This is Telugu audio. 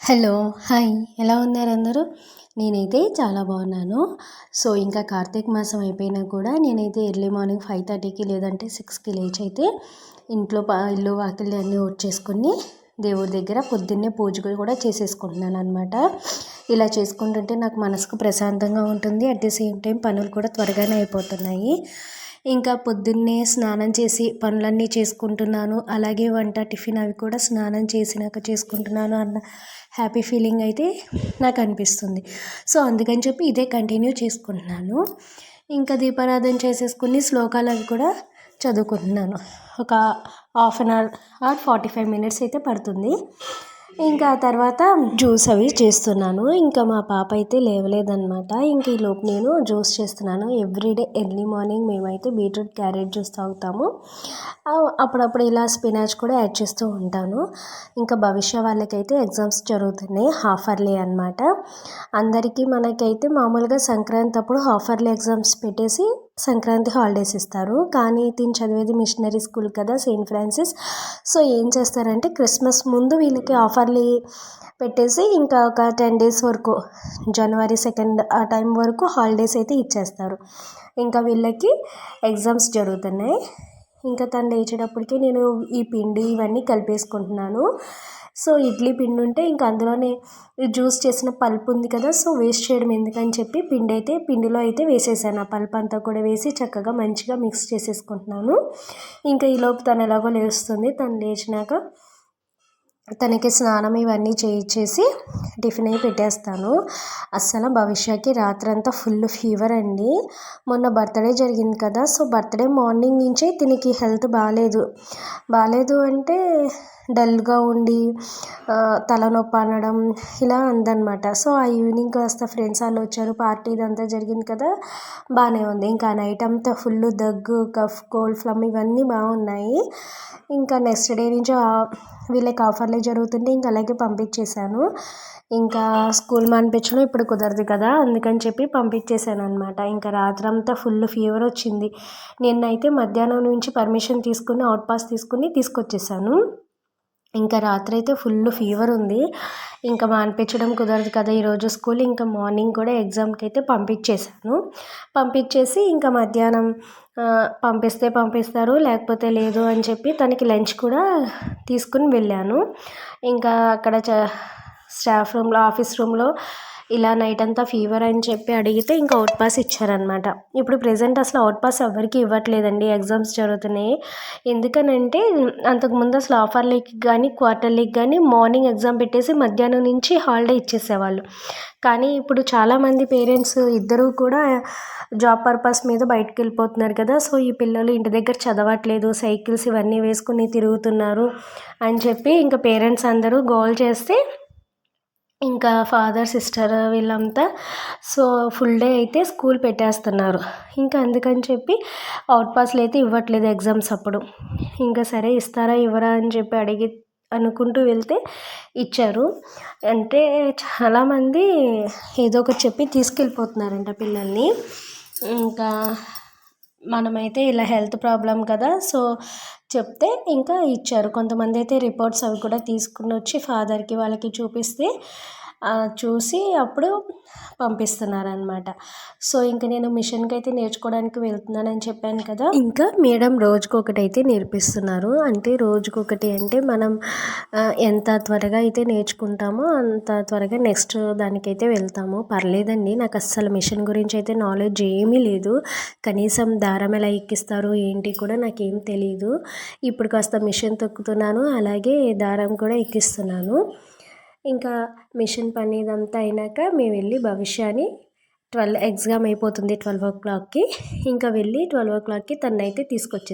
Hello hi. ఎలా ఉన్నారు అందరూ? నేనైతే చాలా బాగున్నాను. సో ఇంకా కార్తీక మాసం అయిపోయినా కూడా నేనైతే ఎర్లీ మార్నింగ్ ఫైవ్ థర్టీకి లేదంటే సిక్స్కి లేచి అయితే ఇంట్లో ఇల్లు వాకిలి అన్నీ వచ్చేసుకుని దేవుడి దగ్గర పొద్దున్నే పూజ కూడా చేసేసుకుంటున్నాను అనమాట ఇలా చేసుకుంటుంటే నాకు మనసుకు ప్రశాంతంగా ఉంటుంది. అట్ ది సేమ్ టైం పనులు కూడా త్వరగానే అయిపోతున్నాయి. ఇంకా పొద్దున్నే స్నానం చేసి పనులన్నీ చేసుకుంటున్నాను. అలాగే వంట టిఫిన్ అవి కూడా స్నానం చేసినాక చేసుకుంటున్నాను అన్న హ్యాపీ ఫీలింగ్ అయితే నాకు అనిపిస్తుంది. సో అందుకని చెప్పి ఇదే కంటిన్యూ చేసుకుంటున్నాను. ఇంకా దీపారాధన చేసేసుకుని శ్లోకాలు అవి కూడా చదువుకుంటున్నాను. ఒక half an hour or forty five minutes అయితే పడుతుంది. ఇంకా తర్వాత జ్యూస్ అవి చేస్తున్నాను. ఇంకా మా పాప అయితే లేవలేదన్నమాట. ఇంక ఈలోపు నేను జ్యూస్ చేస్తున్నాను. ఎవ్రీడే ఎర్లీ మార్నింగ్ మేమైతే బీట్రూట్ క్యారెట్ జ్యూస్ తాగుతాము. అప్పుడప్పుడు ఇలా స్పినాచ్ కూడా యాడ్ చేస్తూ ఉంటాను. ఇంకా భవిష్య వాళ్ళకైతే ఎగ్జామ్స్ జరుగుతున్నాయి. హాఫర్లీ అనమాట అందరికీ మనకైతే మామూలుగా సంక్రాంతి అప్పుడు హాఫర్లీ ఎగ్జామ్స్ పెట్టేసి సంక్రాంతి హాలిడేస్ ఇస్తారు. కానీ తిని చదివేది మిషనరీ స్కూల్ కదా సెయింట్ ఫ్రాన్సిస్. సో ఏం చేస్తారంటే క్రిస్మస్ ముందు వీళ్ళకి ఆఫర్లు పెట్టేసి ఇంకా ఒక టెన్ డేస్ వరకు జనవరి సెకండ్ ఆ టైం వరకు హాలిడేస్ అయితే ఇచ్చేస్తారు. ఇంకా వీళ్ళకి ఎగ్జామ్స్ జరుగుతున్నాయి. ఇంకా తను లేచేటప్పటికి నేను ఈ పిండి ఇవన్నీ కలిపేసుకుంటున్నాను. సో ఇడ్లీ పిండి ఉంటే ఇంకా అందులోనే జ్యూస్ చేసిన పల్ప్ ఉంది కదా సో వేస్ట్ చేయడం ఎందుకని చెప్పి పిండి అయితే పిండిలో అయితే వేసేసాను. ఆ పల్ప్ అంతా కూడా వేసి చక్కగా మంచిగా మిక్స్ చేసేసుకుంటున్నాను. ఇంకా ఈలోపు తను ఎలాగో లేస్తుంది. తను లేచినాక తనకి స్నానం ఇవన్నీ చేయించేసి టిఫిన్ అయి పెట్టేస్తాను. అస్సలు భవిష్యకి రాత్రంతా ఫుల్ ఫీవర్ అండి. మొన్న బర్త్డే జరిగింది కదా సో బర్త్డే మార్నింగ్ నుంచే తినకి హెల్త్ బాగాలేదు బాగాలేదు అంటే డల్గా ఉండి తలనొప్పి అనడం ఇలా అందనమాట సో ఆ ఈవినింగ్ కాస్త ఫ్రెండ్స్ వాళ్ళు వచ్చారు. పార్టీ ఇదంతా జరిగింది కదా బాగానే ఉంది. ఇంకా నైట్ అంతా ఫుల్ దగ్గు కఫ్ కోల్డ్ ఫ్లమ్ ఇవన్నీ బాగున్నాయి ఇంకా నెక్స్ట్ డే నుంచి వీళ్ళకి ఆఫర్లే జరుగుతుంటే ఇంకా అలాగే పంపించేశాను. ఇంకా స్కూల్ మానిపించడం ఇప్పుడు కుదరదు కదా అందుకని చెప్పి పంపించేశాను అనమాట ఇంకా రాత్రంతా ఫుల్ ఫీవర్ వచ్చింది. నిన్నైతే మధ్యాహ్నం నుంచి పర్మిషన్ తీసుకుని అవుట్ పాస్ తీసుకుని తీసుకొచ్చేసాను ఇంకా రాత్రి అయితే ఫుల్ ఫీవర్ ఉంది. ఇంకా మానిపించడం కుదరదు కదా ఈరోజు స్కూల్ ఇంకా మార్నింగ్ కూడా ఎగ్జామ్కి అయితే పంపించేశాను. పంపించేసి ఇంకా మధ్యాహ్నం పంపిస్తే పంపిస్తారు లేకపోతే లేదు అని చెప్పి తనకి లంచ్ కూడా తీసుకుని వెళ్ళాను. ఇంకా అక్కడ స్టాఫ్ రూమ్లో ఆఫీస్ రూమ్లో ఇలా నైట్ అంతా ఫీవర్ అని చెప్పి అడిగితే ఇంకా అవుట్ పాస్ ఇచ్చారనమాట ఇప్పుడు ప్రజెంట్ అసలు అవుట్ పాస్ ఎవరికి ఇవ్వట్లేదండి. ఎగ్జామ్స్ జరుగుతున్నాయి. ఎందుకనంటే అంతకుముందు అసలు ఆఫర్లీకి కానీ క్వార్టర్లీకి కానీ మార్నింగ్ ఎగ్జామ్ పెట్టేసి మధ్యాహ్నం నుంచి హాలిడే ఇచ్చేసేవాళ్ళు. కానీ ఇప్పుడు చాలామంది పేరెంట్స్ ఇద్దరూ కూడా జాబ్ పర్పస్ మీద బయటకు వెళ్ళిపోతున్నారు కదా. సో ఈ పిల్లలు ఇంటి దగ్గర చదవట్లేదు సైకిల్స్ ఇవన్నీ వేసుకుని తిరుగుతున్నారు అని చెప్పి ఇంకా పేరెంట్స్ అందరూ గోల్ చేస్తే ఇంకా ఫాదర్ సిస్టర్ వీళ్ళంతా సో ఫుల్ డే అయితే స్కూల్ పెట్టేస్తున్నారు. ఇంకా అందుకని చెప్పి అవుట్ పాస్లు అయితే ఇవ్వట్లేదు ఎగ్జామ్స్ అప్పుడు. ఇంకా సరే ఇస్తారా ఇవ్వరా అని చెప్పి అడిగి అనుకుంటూ వెళ్తే ఇచ్చారు. అంటే చాలామంది ఏదో ఒకటి చెప్పి తీసుకెళ్ళిపోతున్నారంట పిల్లల్ని. ఇంకా మనమైతే ఇలా హెల్త్ ప్రాబ్లం కదా సో చెప్తే ఇంకా ఇచ్చారు. కొంతమంది అయితే రిపోర్ట్స్ అవి కూడా తీసుకుని వచ్చి ఫాదర్కి వాళ్ళకి చూపిస్తే చూసి అప్పుడు పంపిస్తున్నారనమాట సో ఇంకా నేను మిషన్కి అయితే నేర్చుకోవడానికి వెళ్తున్నానని చెప్పాను కదా. ఇంకా మేడం రోజుకొకటి అయితే నేర్పిస్తున్నారు. అంటే రోజుకొకటి అంటే మనం ఎంత త్వరగా అయితే నేర్చుకుంటామో అంత త్వరగా నెక్స్ట్ దానికైతే వెళ్తాము. పర్లేదండి నాకు అస్సలు మిషన్ గురించి అయితే నాలెడ్జ్ ఏమీ లేదు. కనీసం దారం ఎలా ఎక్కిస్తారు ఏంటి కూడా నాకేం తెలియదు ఇప్పుడు కాస్త మిషన్ తొక్కుతున్నాను అలాగే దారం కూడా ఎక్కిస్తున్నాను. ఇంకా మిషన్ పని ఇదంతా అయినాక మేము వెళ్ళి భవిష్యాన్ని ట్వెల్వ్ ఎగ్జామ్ అయిపోతుంది ట్వెల్వ్ ఓ క్లాక్కి. ఇంకా వెళ్ళి ట్వెల్వ్ ఓ క్లాక్కి తనైతే తీసుకొచ్చేసి.